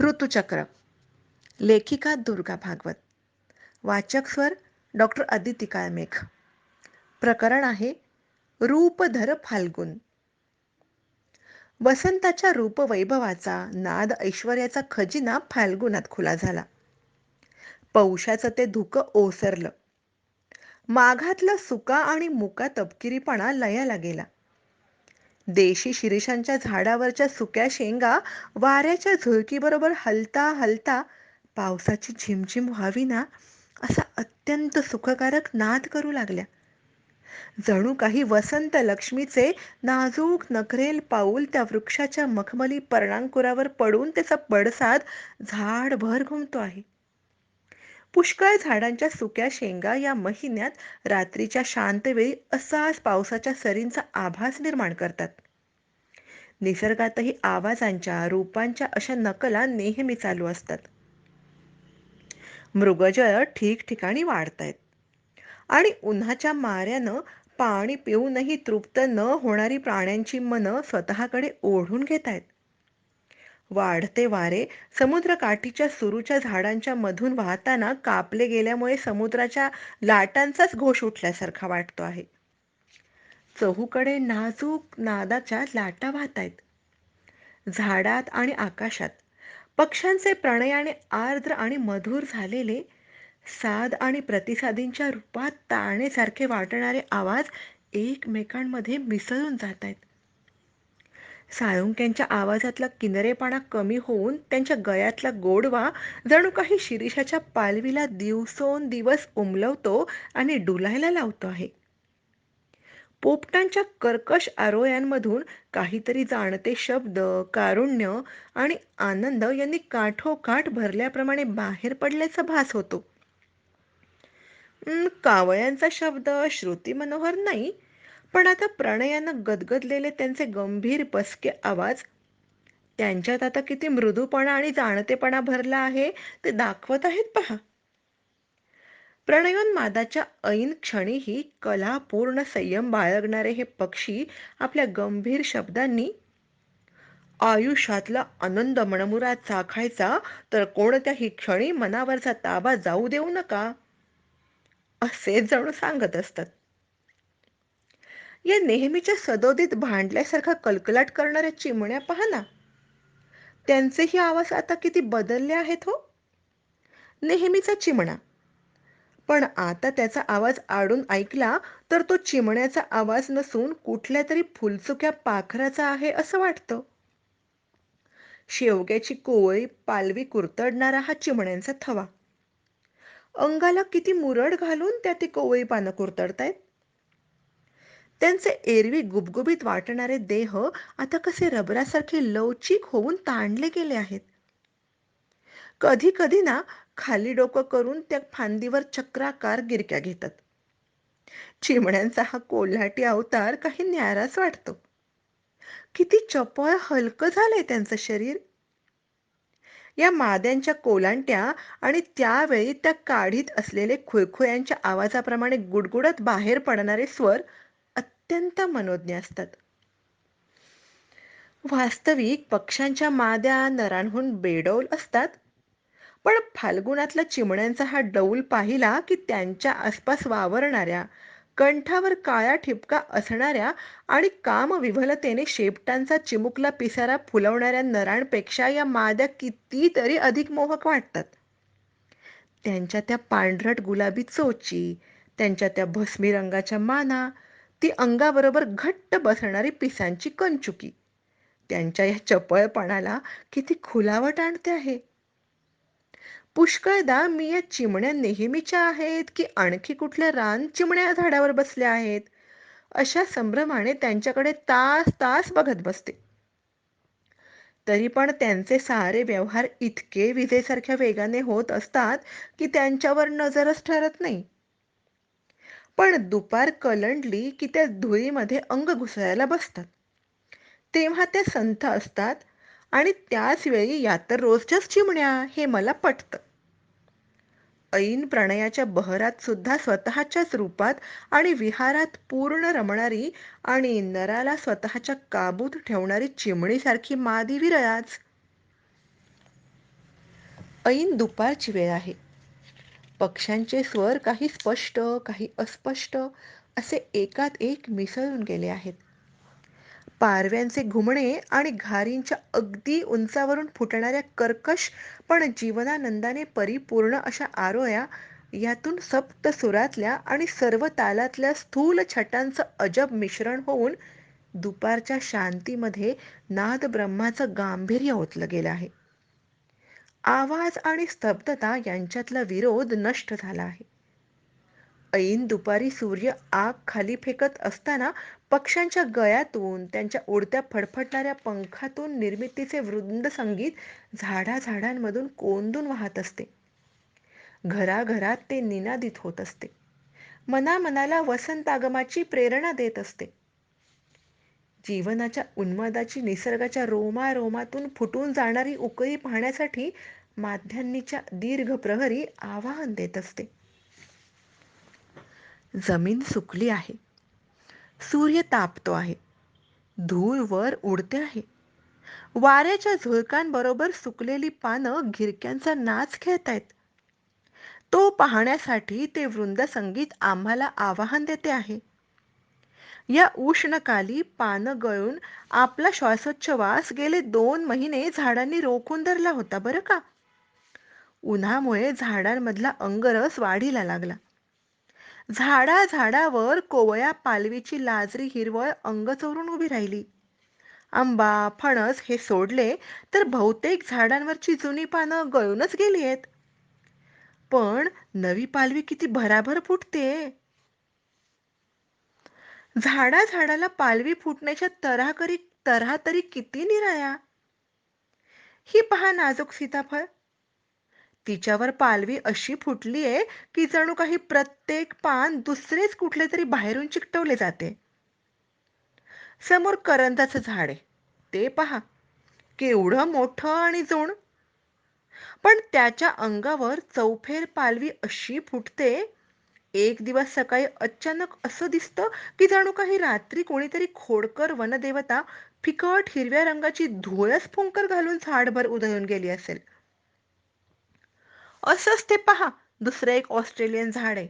ऋतुचक्र. लेखिका दुर्गा भागवत. वाचक स्वर डॉक्टर अदिती काळमेघ प्रकरण आहे रूपधर फाल्गुन. वसंताच्या रूपवैभवाचा नाद ऐश्वर्याचा खजिना फाल्गुनात खुला झाला. पौशाचं ते धुकं ओसरलं. माघातलं सुका आणि मुका तपकिरीपणा लयाला गेला. देशी शिरीषांच्या झाडावरच्या सुक्या शेंगा वाऱ्याच्या झुळकीबरोबर हलता हलता पावसाची झिमझिम व्हावी ना असा अत्यंत सुखकारक नाद करू लागल्या. जणू काही वसंत लक्ष्मीचे नाजूक नखरेल पाऊल त्या वृक्षाच्या मखमली पर्णांकुरावर पडून त्याचा पडसाद झाडभर घुमतो आहे. पुष्कळ झाडांच्या सुक्या शेंगा या महिन्यात रात्रीच्या शांतवेळी असाच पावसाच्या सरींचा आभास निर्माण करतात. निसर्गातही आवाजांच्या रूपांच्या अशा नकला नेहमी चालू असतात. मृगजळ ठिकठिकाणी वाढतायत. आणि उन्हाच्या माऱ्यानं पाणी पिऊनही तृप्त न होणारी प्राण्यांची मनं स्वतःकडे ओढून घेत आहेत वाढते वारे. समुद्रकाठीच्या सुरूच्या झाडांच्या मधून वाहताना कापले गेल्यामुळे समुद्राच्या लाटांचाच घोष उठल्यासारखा वाटतो आहे. चहूकडे नाजूक नादाच्या लाटा वाहत आहेत झाडात आणि आकाशात. पक्ष्यांचे प्रणयाने आर्द्र आणि मधुर झालेले साद आणि प्रतिसादींच्या रूपात ताणेसारखे वाटणारे आवाज एकमेकांमध्ये मिसळून जात आहेत साळुंक्यांच्या आवाजातला किनरेपणा कमी होऊन त्यांच्या गळ्यातला गोडवा जणू काही शिरीषाच्या पालवीला दिवसोन दिवस उमलवतो आणि डुलायला लावतो आहे. पोपटांच्या कर्कश आरोयांमधून काहीतरी जाणते शब्द कारुण्य आणि आनंद यांनी काठोकाठ भरल्याप्रमाणे बाहेर पडल्याचा भास होतो. कावळ्यांचा शब्द श्रुती मनोहर नाही पण आता प्रणयानं गदगदलेले त्यांचे गंभीर बसके आवाज त्यांच्यात आता किती मृदूपणा आणि जाणतेपणा भरला आहे ते दाखवत आहेत पहा. प्रणयोन्मादाच्या ऐन क्षणीही कलापूर्ण संयम बाळगणारे हे पक्षी आपल्या गंभीर शब्दांनी आयुष्यातला आनंद मनमुरात चाखायचा तर कोणत्याही क्षणी मनावरचा ताबा जाऊ देऊ नका असे जणू सांगत असतात. या नेहमीच्या सदोदित भांडल्यासारखा कलकलाट करणाऱ्या चिमण्या पहा ना. त्यांचेही आवाज आता किती बदलले आहेत हो. नेहमीचा चिमणा. पण आता त्याचा आवाज आडून ऐकला तर तो चिमण्याचा आवाज नसून कुठल्या तरी फुलचुक्या पाखराचा आहे असं वाटतं. शेवग्याची कोवळी पालवी कुरतडणारा हा चिमण्यांचा थवा. अंगाला किती मुरड घालून त्या ती कोवळी पानं कुरतडतायत? त्यांचे एरवी गुबगुबीत वाटणारे देह आता कसे रबरासारखे लवचिक होऊन ताणले गेले आहेत. कधी कधी ना खाली डोकं करून त्या फांदीवर चक्राकार गिरक्या घेतात. चिमण्यांचा हा कोल्हाटी अवतार काही न्याराच वाटतो. किती चपळ हलकं झालंय त्यांचं शरीर. या माद्यांच्या कोलांट्या आणि त्यावेळी त्या काढीत असलेले खुळखुळ्यांच्या आवाजाप्रमाणे गुडगुडत बाहेर पडणारे स्वर अत्यंत मनोज्ञ असतात. वास्तविक पक्ष्यांच्या माद्या नरांहून बेडौल असतात. पण फाल्गुनातला चिमण्यांचा हा डौल पाहिला की त्यांच्या आसपास वावरणाऱ्या कंठावर काळ्या ठिपका असणाऱ्या आणि कामविभलतेने शेपटांचा चिमुकला पिसारा फुलवणाऱ्या नरांपेक्षा या माद्या कितीतरी अधिक मोहक वाटतात. त्यांच्या त्या पांढरट गुलाबी चोची त्यांच्या त्या भस्मी रंगाच्या माना ती अंगाबरोबर घट्ट बसणारी पिसांची कंचुकी. त्यांच्या या चपळपणाला किती खुलावट आणते आहे. पुष्कळदा मी या चिमण्या नेहमीच्या आहेत की आणखी कुठल्या रान चिमण्या झाडावर बसल्या आहेत? अशा संभ्रमाने त्यांच्याकडे तास तास बघत बसते. तरी पण त्यांचे सारे व्यवहार इतके विजेसारख्या वेगाने होत असतात की त्यांच्यावर नजरच ठरत नाही. पण दुपार कलंडली की त्या धुळीमध्ये अंग घुसळायला बसतात. तेव्हा त्या संथ असतात आणि त्याच वेळी या तर रोजच्याच चिमण्या हे मला पटतं. ऐन प्रणयाच्या बहरात सुद्धा स्वतःच्याच रूपात आणि विहारात पूर्ण रमणारी आणि नराला स्वतःच्या काबूत ठेवणारी चिमणीसारखी मादी विरळाच. ऐन दुपारची वेळ आहे. पक्ष्यांचे स्वर काही स्पष्ट काही अस्पष्ट असे एकात एक मिसळून गेले आहेत. पारव्यांचे घुमणे आणि घारींच्या अगदी उंचावरून फुटणाऱ्या कर्कश पण जीवनानंदाने परिपूर्ण अशा आरोया यातून सप्त सुरातल्या आणि सर्व तालातल्या स्थूल छटांचं अजब मिश्रण होऊन दुपारच्या शांतीमध्ये नाद ब्रह्माचं गांभीर्य ओतलं गेलं आहे. आवाज आणि स्तब्धता यांच्यातला विरोध नष्ट झाला आहे. ऐन दुपारी सूर्य आग खाली फेकत असताना पक्ष्यांच्या गळ्यातून त्यांच्या उडत्या फडफडणाऱ्या पंखातून निर्मितीचे वृंद संगीत झाडाझाडांमधून कोंदून वाहत असते. घराघरात ते निनादित होत असते. मनामनाला वसंतागमाची प्रेरणा देत असते. जीवनाच्या उन्मादाची निसर्गाच्या रोमारोमातून फुटून जाणारी उकळी पाहण्यासाठी माध्यान्नीच्या दीर्घ प्रहरी आवाहन देत असते. जमीन सुकली आहे. सूर्य तापतो आहे. धूळ वर उडते आहे. वाऱ्याच्या झुळकांबरोबर सुकलेली पानं गिरक्यांचा नाच खेळतायत. तो पाहण्यासाठी ते वृंद संगीत आम्हाला आवाहन देते आहे. या उष्णकाली पानं गळून आपला श्वासोच्छवास गेले दोन महिने झाडांनी रोखून धरला होता बरं का? उन्हामुळे झाडांमधला अंगरस वाढीला लागला. झाडा झाडावर कोवळ्या पालवीची लाजरी हिरवळ अंग चोरून उभी राहिली. आंबा फणस हे सोडले तर बहुतेक झाडांवरची जुनी पानं गळूनच गेली आहेत. पण नवी पालवी किती भराभर फुटते? झाडा झाडाला पालवी फुटण्याच्या तऱ्हाकरी तऱ्हा तरी किती निराया? ही पहा नाजूक सीताफळ. तिच्यावर पालवी अशी फुटलीये की जणू काही प्रत्येक पान दुसरेच कुठले तरी बाहेरून चिकटवले जाते. समोर करंदाचं झाड आहे. ते पहा. केवढं मोठं आणि जोण. पण त्याच्या अंगावर चौफेर पालवी अशी फुटते एक दिवस सकाळी अचानक असं दिसतं की जणू काही रात्री कोणीतरी खोडकर वनदेवता फिकट हिरव्या रंगाची धुळस फुंकर घालून झाडभर उधळून गेली असेल. असंच ते पहा दुसरं एक ऑस्ट्रेलियन झाड आहे.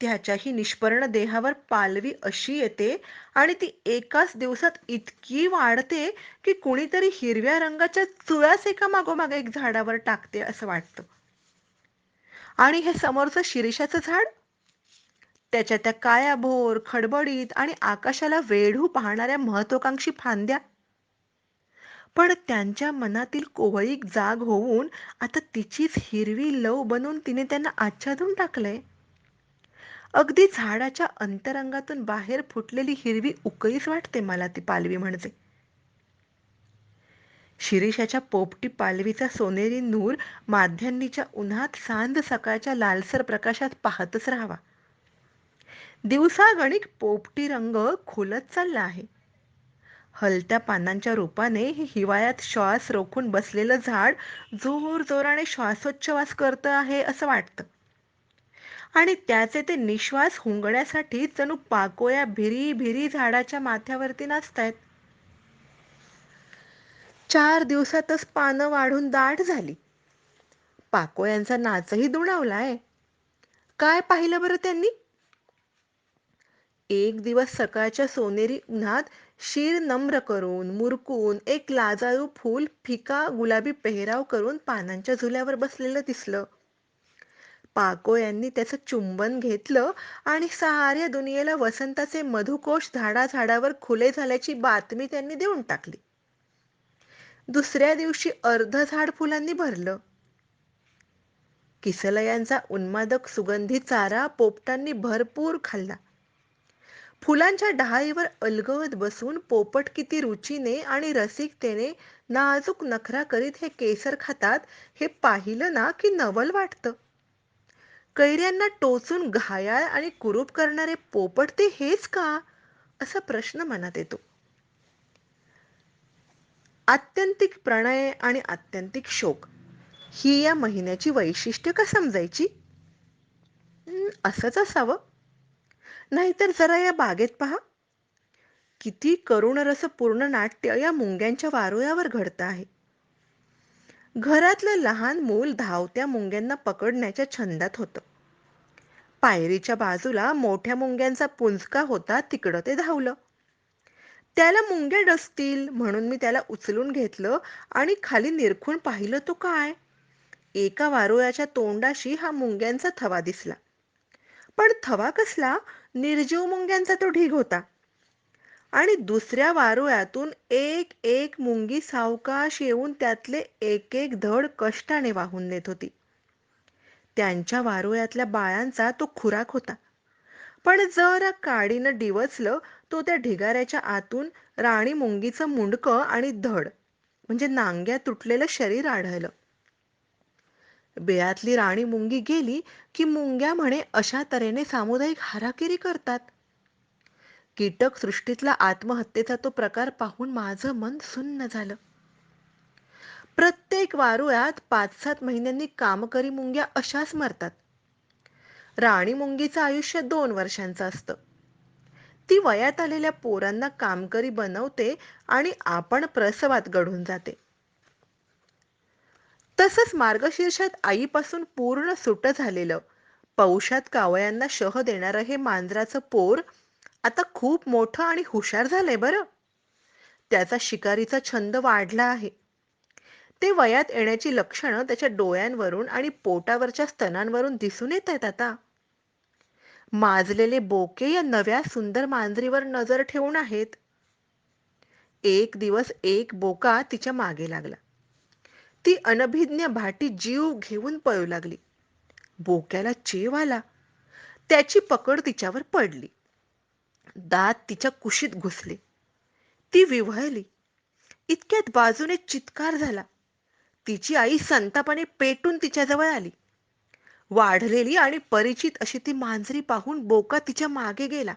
त्याच्याही निष्पर्ण देहावर पालवी अशी येते आणि ती एकाच दिवसात इतकी वाढते की कुणीतरी हिरव्या रंगाच्या चुळाच एका मागोमाग एक झाडावर टाकते असं वाटतं. आणि हे समोरचं शिरीषाचं झाड? त्याच्या त्या काळ्या भोर खडबडीत आणि आकाशाला वेढू पाहणाऱ्या महत्वाकांक्षी फांद्या? पण त्यांच्या मनातील कोवळीक जाग होऊन आता तिचीच हिरवी लव बनून तिने त्यांना आच्छादून टाकलंय. अगदी झाडाच्या अंतरंगातून बाहेर फुटलेली हिरवी उकळीच वाटते मला ती पालवी म्हणजे. शिरीषाच्या पोपटी पालवीचा सोनेरी नूर माध्यान्नीच्या उन्हात सांज सकाळच्या लालसर प्रकाशात पाहतच राहावा. दिवसागणिक पोपटी रंग खुलत चालला आहे. हलत्या पानांच्या रूपाने हिवाळ्यात श्वास रोखून बसलेलं झाड जोर जोराने श्वासोच्छवास करत आहे असं वाटतं. आणि त्याचे ते निश्वास हुंगण्यासाठी जणू पाकोया भिरी भिरी झाडाच्या माथ्यावरती नाचतायत. चार दिवसातच पानं वाढून दाट झाली. पाकोयांचा नाचही दुणावलाय. काय पाहिलं बरं त्यांनी? एक दिवस सकाळच्या सोनेरी उन्हात शीर नम्र करून मुरकून एक लाजाळू फूल फिका गुलाबी पेहराव करून पानांच्या झुल्यावर बसलेलं दिसलं. पाको यांनी त्याचं चुंबन घेतलं आणि सहार्या दुनियेला वसंताचे मधुकोश झाडा झाडावर खुले झाल्याची बातमी त्यांनी देऊन टाकली. दुसऱ्या दिवशी अर्ध झाड फुलांनी भरलं. किसलयांचा उन्मादक सुगंधी चारा पोपटांनी भरपूर खाल्ला. फुलांच्या डहाळीवर अलगद बसून पोपट किती रुचीने आणि रसिकतेने नाजूक नखरा करीत हे केसर खातात हे पाहिलं ना की नवल वाटतं. कैऱ्यांना टोचून घायाळ आणि कुरूप करणारे पोपट ते हेच का? असा प्रश्न मनात येतो. आत्यंतिक प्रणय आणि आत्यंतिक शोक ही या महिन्याची वैशिष्ट्य का समजायची? असंच असावं. नाहीतर जरा या बागेत पहा. किती करुण रस पूर्ण नाट्य या मुंग्यांच्या वारोळ्यावर घडत आहे. घरातलं लहान मूल धावत्या मुंग्यांना पकडण्याच्या छंदात होतं. पायरीच्या बाजूला मोठ्या मुंग्यांचा पुंजका होता तिकडं ते धावलं. त्याला मुंग्या डसतील म्हणून मी त्याला उचलून घेतलं आणि खाली निरखून पाहिलं तो काय? एका वारुळाच्या तोंडाशी हा मुंग्यांचा थवा दिसला. पण थवा कसला? निर्जीव मुंग्यांचा तो ढीग होता. आणि दुसऱ्या वारुळ्यातून एक एक मुंगी सावकाश येऊन त्यातले एक एक धड कष्टाने वाहून नेत होती. त्यांच्या वारुळ्यातल्या बाळांचा तो खुराक होता. पण जरा काडीनं डिवचलं तो त्या ढिगाऱ्याच्या आतून राणी मुंगीचं मुंडकं आणि धड म्हणजे नांग्या तुटलेलं शरीर आढळलं. बिळातली राणी मुंगी गेली की मुंग्या म्हणे अशा तऱ्हेने सामुदायिक हाराकिरी करतात. कीटक सृष्टीतला आत्महत्येचा तो प्रकार पाहून माझं मन सुन्न झालं. प्रत्येक वारुळात पाच सात महिन्यांनी कामकरी मुंग्या अशाच मरतात. राणी मुंगीचं आयुष्य दोन वर्षांचं असतं. ती वयात आलेल्या पोरांना कामकरी बनवते आणि आपण प्रसवात घडून जाते. तसंच मार्गशीर्षात आईपासून पूर्ण सुट झालेलं. पौषात कावळ्यांना शह देणारं हे मांजराचं पोर आता खूप मोठं आणि हुशार झालंय बरं. त्याचा शिकारीचा छंद वाढला आहे. ते वयात येण्याची लक्षणं त्याच्या डोळ्यांवरून आणि पोटावरच्या स्तनांवरून दिसून येत आहेत आता. माजलेले बोके या नव्या सुंदर मांजरीवर नजर ठेवून आहेत. एक दिवस एक बोका तिच्यामागे लागला. ती अनभिज्ञ भाटी जीव घेऊन पळू लागली. बोक्याला चेव आला. त्याची पकड तिच्यावर पडली. दात तिच्या कुशीत घुसले. ती विव्हळली. इतक्यात बाजूने चित्कार झाला. तिची आई संतापाने पेटून तिच्याजवळ आली. वाढलेली आणि परिचित अशी ती मांजरी पाहून बोका तिच्यामागे गेला.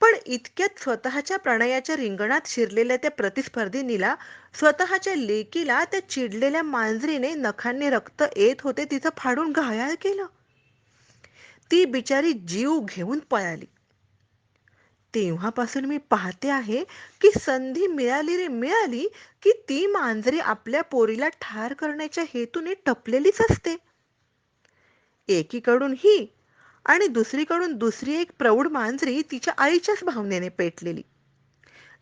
पण इतक्यात स्वतःच्या प्रणयाच्या रिंगणात शिरलेल्या त्या प्रतिस्पर्धीनीला स्वतःच्या लेकीला त्या चिडलेल्या मांजरीने नखांनी रक्त येत होते तिचं फाडून घायाळ केलं. ती बिचारी जीव घेऊन पळाली. तेव्हापासून मी पाहते आहे की संधी मिळाली रे मिळाली की ती मांजरी आपल्या पोरीला ठार करण्याच्या हेतूने टपलेलीच असते. एकीकडून ही आणि दुसरीकडून दुसरी एक प्रौढ मांजरी तिच्या आईच्याच भावनेने पेटलेली.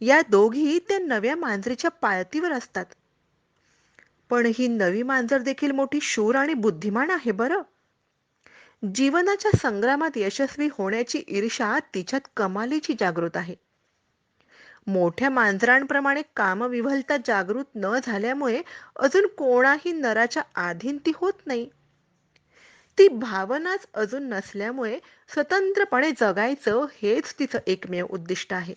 या दोघी त्या नव्या मांजरीच्या पायतीवर असतात. पण ही नवी मांजर देखील मोठी शूर आणि बुद्धिमान आहे बरं. जीवनाच्या संग्रामात यशस्वी होण्याची ईर्षा तिच्यात कमालीची जागृत आहे. मोठ्या मांजरांप्रमाणे कामविव्हलता जागृत न झाल्यामुळे अजून कोणाही नराच्या आधीन ती होत नाही. ती भावनाच अजून नसल्यामुळे स्वतंत्रपणे जगायचं हेच तिचं एकमेव उद्दिष्ट आहे.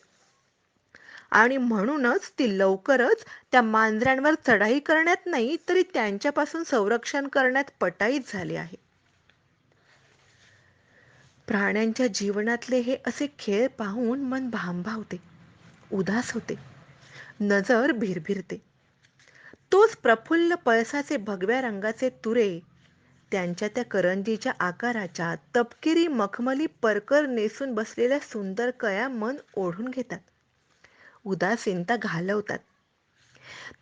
आणि म्हणूनच ती लवकरच त्या मांजरांवर चढाई करण्यात नाही तरी त्यांच्यापासून संरक्षण करण्यात पटाईत झाली आहे. प्राण्यांच्या जीवनातले हे असे खेळ पाहून मन भांभावते उदास होते नजर भिरभिरते. तोच प्रफुल्ल पळसाचे भगव्या रंगाचे तुरे त्यांच्या त्या करंजीच्या आकाराच्या तपकिरी मखमली परकर नेसून बसलेल्या सुंदर कया मन ओढून घेतात. उदासीनता घालवतात.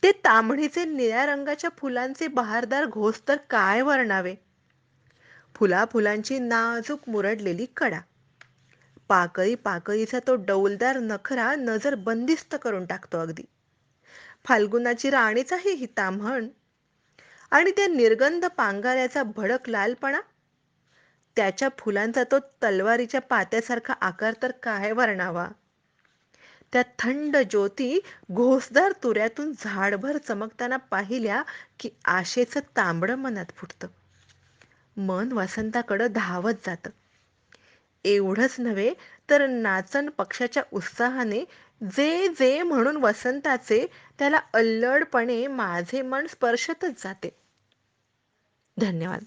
ते तांबडीचे निळ्या रंगाच्या फुलांचे बहारदार घोस तर काय वर्णावे? फुला फुलांची नाजूक मुरडलेली कडा. पाकळी पाकळीचा तो डौलदार नखरा नजर बंदिस्त करून टाकतो अगदी. फाल्गुनाची राणीचाही हिता म्हण आणि त्या निर्गंध पांगाऱ्याचा भडक लालपणा? त्याच्या फुलांचा तो तलवारीच्या पात्यासारखा आकार तर काय वर्णावा? त्या थंड ज्योती घोसदार तुऱ्यातून झाडभर चमकताना पाहिल्या की आशेचं तांबडं मनात फुटतं. मन वसंताकडं धावत जातं. एवढंच नव्हे तर नाचन पक्षाच्या उत्साहाने जे जे म्हणून वसंताचे त्याला अल्लडपणे माझे मन स्पर्शतच जाते. धन्यवाद.